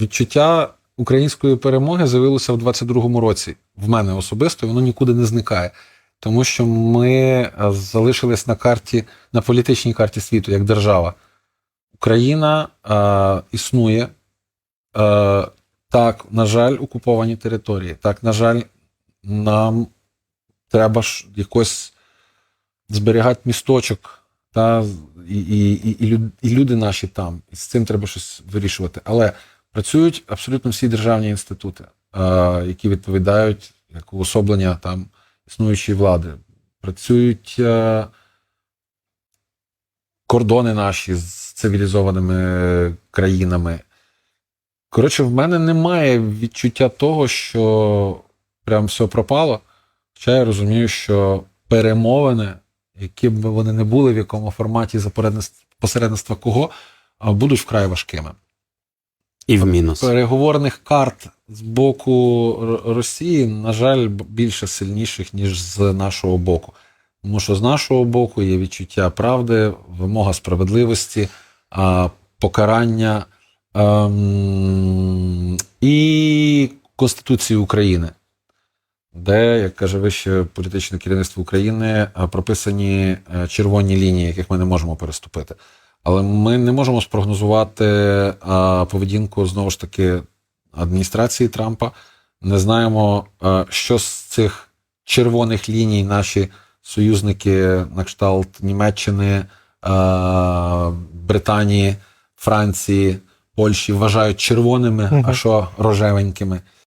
відчуття української перемоги з'явилося в 22-му році. В мене особисто, і воно нікуди не зникає. Тому що ми е, залишились на карті, на політичній карті світу як держава. Україна е, існує. Е, так, на жаль, окуповані території. Так, на жаль, нам треба ж якось зберігати місточок, та, і, і, і, і, люди наші там. І з цим треба щось вирішувати. Але працюють абсолютно всі державні інститути, які відповідають як уособлення там існуючої влади. Працюють е, кордони наші з цивілізованими країнами. Коротше, в мене немає відчуття того, що прям все пропало. Хоча я розумію, що перемовини, які б вони не були, в якому форматі посередництва кого, будуть вкрай важкими. І в мінус. Переговорних карт з боку Росії, на жаль, більше сильніших, ніж з нашого боку. Тому що з нашого боку є відчуття правди, вимога справедливості, покарання ем, і Конституції України, де, як каже вище політичне керівництво України, прописані е, червоні лінії, яких ми не можемо переступити. Але ми не можемо спрогнозувати поведінку знову ж таки адміністрації Трампа. Не знаємо, що з цих червоних ліній наші союзники на кшталт Німеччини, Британії, Франції, Польщі вважають червоними, а що рожевенькими.